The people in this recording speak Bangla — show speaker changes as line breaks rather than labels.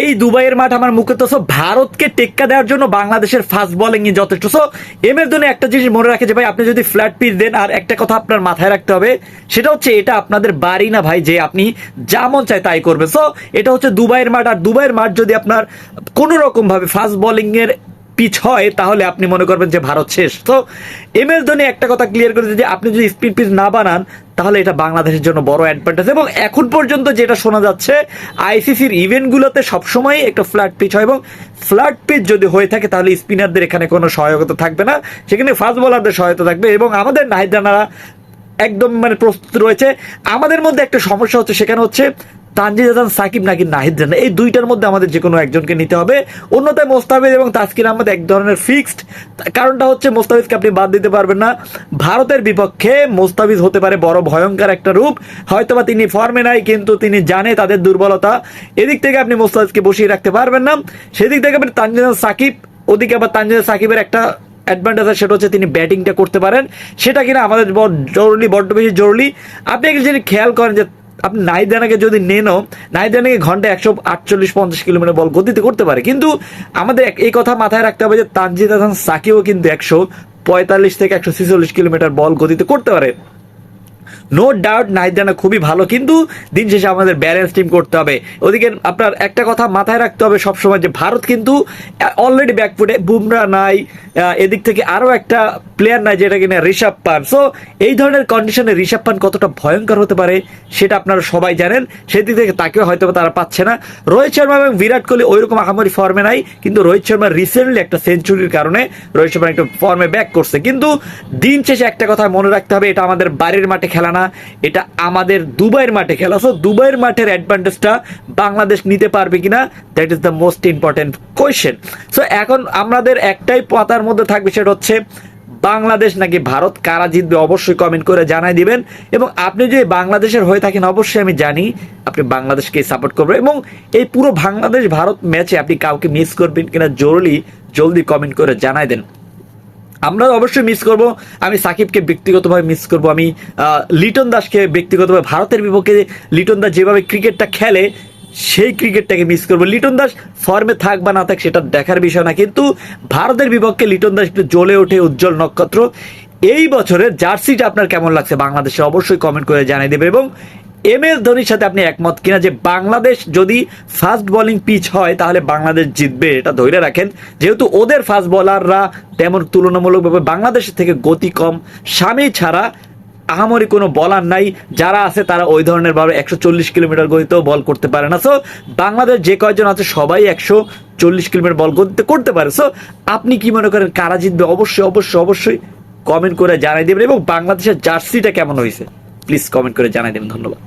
এই দুবাইয়ের মাঠ আমার মুখে তো ভারতকে টেক্কা দেওয়ার জন্য বাংলাদেশের ফাস্ট বলিং যথেষ্ট। সো এম এর জন্য একটা জিনিস মনে রাখে যে ভাই, আপনি যদি ফ্ল্যাট পিচ দেন, আর একটা কথা আপনার মাথায় রাখতে হবে, সেটা হচ্ছে এটা আপনাদের বাড়ি না ভাই, যে আপনি যা মন চায় তাই করবেন। সো এটা হচ্ছে দুবাইয়ের মাঠ, আর দুবাইয়ের মাঠ যদি আপনার কোনো রকম ভাবে ফাস্ট বোলিং এর পিচ হয়, তাহলে আপনি মনে করবেন যে ভারত শেষ। তো এম এস ধোনি একটা কথা ক্লিয়ার করে যে, আপনি যদি স্পিড পিচ না বানান তাহলে এটা বাংলাদেশের জন্য বড় অ্যাডভান্টেজ এবং এখন পর্যন্ত যেটা শোনা যাচ্ছে আইসিসির ইভেন্টগুলোতে সবসময় একটা ফ্ল্যাট পিচ হয় এবং ফ্ল্যাট পিচ যদি হয়ে থাকে, তাহলে স্পিনারদের এখানে কোনো সহায়তা থাকবে না। সেখানে ফাস্ট বোলারদের সহায়তা থাকবে এবং আমাদের নাহিদানারা একদম মানে প্রস্তুত রয়েছে। আমাদের মধ্যে একটা সমস্যা হচ্ছে, সেখানে হচ্ছে তানজিদ হাসান সাকিব নাকি নাহিদ রানা এই দুইটার মধ্যে আমাদের যে কোনো একজনকে নিতে হবে। অন্যথায় মোস্তাফিজ এবং তাসকিন আহমেদ এক ধরনের ফিক্সড কারণটা হচ্ছে মোস্তাফিজকে আপনি বাদ দিতে পারবেন না। ভারতের বিপক্ষে মোস্তাফিজ হতে পারে বড় ভয়ঙ্কর একটা রূপ। হয়তোবা তিনি ফর্মে নাই, কিন্তু তিনি জানে তাদের দুর্বলতা। এদিক থেকে আপনি মোস্তাফিজকে বসিয়ে রাখতে পারবেন না। সেদিক থেকে আপনি তানজিদ সাকিব, ওদিকে আবার তানজিদ সাকিবের একটা অ্যাডভান্টেজ আছে, সেটা হচ্ছে তিনি ব্যাটিংটা করতে পারেন। সেটা কিনা আমাদের জরুরি, বড্ড বেশি জরুরি। আপনি একটা জিনিস খেয়াল করেন যে আপনি নাইদানাকে যদি নেনও নাইদানাকে ঘণ্টা ঘন্টায় একশো আটচল্লিশ, পঞ্চাশ কিলোমিটার বল গতিতে করতে পারে। কিন্তু আমাদের এই কথা মাথায় রাখতে হবে যে তানজিদ হাসান সাকিও কিন্তু একশো পঁয়তাল্লিশ থেকে একশো ছেচল্লিশ কিলোমিটার বল গতিতে করতে পারে। নো ডাউট নাহিদ খুবই ভালো, কিন্তু দিন শেষে আমাদের ব্যালেন্স টিম করতে হবে। ওদিকে আপনার একটা কথা মাথায় রাখতে হবে সবসময় যে ভারত কিন্তু অলরেডি ব্যাকফুটে বুমরা নাই এদিক থেকে আরও একটা প্লেয়ার নাই যেটা কিনা ঋষভ পান সো এই ধরনের কন্ডিশনে ঋষভ পান কতটা ভয়ঙ্কর হতে পারে, সেটা আপনারা সবাই জানেন। সেই দিক থেকে তাকেও হয়তো তারা পাচ্ছে না। রোহিত শর্মা এবং বিরাট কোহলি ওইরকম আহামরি ফর্মে নাই, কিন্তু রোহিত শর্মা রিসেন্টলি একটা সেঞ্চুরির কারণে রোহিত শর্মা একটা ফর্মে ব্যাক করছে। কিন্তু দিন শেষে একটা কথা মনে রাখতে হবে, এটা আমাদের বাড়ির মাঠে খেলা না, এটা আমাদের দুবাইয়ের মাঠে খেলা। সো দুবাইয়ের মাঠের অ্যাডভান্টেজটা বাংলাদেশ নিতে পারবে কিনা that is the most important question so এখন আমাদের একটাই পাতার মধ্যে থাকবে, সেটা হচ্ছে বাংলাদেশ নাকি ভারত, কারা জিতবে অবশ্যই কমেন্ট করে জানাই দিবেন। এবং আপনি যদি বাংলাদেশের হয়ে থাকেন, অবশ্যই আমি জানি আপনি বাংলাদেশকে সাপোর্ট করবেন। এবং এই পুরো বাংলাদেশ ভারত ম্যাচে আপনি কাউকে মিস করবেন কিনা, জরুরি, জলদি কমেন্ট করে জানাই দেন। আমরা অবশ্যই মিস করব। আমি সাকিবকে ব্যক্তিগতভাবে মিস করব। আমি লিটন দাসকে ব্যক্তিগতভাবে ভারতের বিপক্ষে লিটন দাস যেভাবে ক্রিকেটটা খেলে, সেই ক্রিকেটটাকে মিস করব। লিটন দাস ফর্মে থাক বা না থাক, সেটা দেখার বিষয় না। কিন্তু ভারতের বিপক্ষে লিটন দাস একটু জ্বলে ওঠে উজ্জ্বল নক্ষত্র। এই বছরের জার্সিটা আপনার কেমন লাগছে? বাংলাদেশে অবশ্যই কমেন্ট করে জানিয়ে দেবে এবং এম এস ধোনির সাথে আপনি একমত কিনা যে বাংলাদেশ যদি ফাস্ট বোলিং পিচ হয়, তাহলে বাংলাদেশ জিতবে, এটা ধরে রাখেন। যেহেতু ওদের ফাস্ট বোলাররা তেমন তুলনামূলকভাবে বাংলাদেশের থেকে গতি কম, স্বামী ছাড়া আহামরি কোনো বলার নাই, যারা আছে তারা ওই ধরনের ভাবে একশো চল্লিশ কিলোমিটার গতিতেও বল করতে পারে না। সো বাংলাদেশ যে কয়জন আছে সবাই একশো চল্লিশ কিলোমিটার বল গতিতে করতে পারে। সো আপনি কি মনে করেন কারা জিতবে? অবশ্যই অবশ্যই অবশ্যই কমেন্ট করে জানাই দেবেন। এবং বাংলাদেশের জার্সিটা কেমন হয়েছে? প্লিজ কমেন্ট করে জানাই দেবেন। ধন্যবাদ।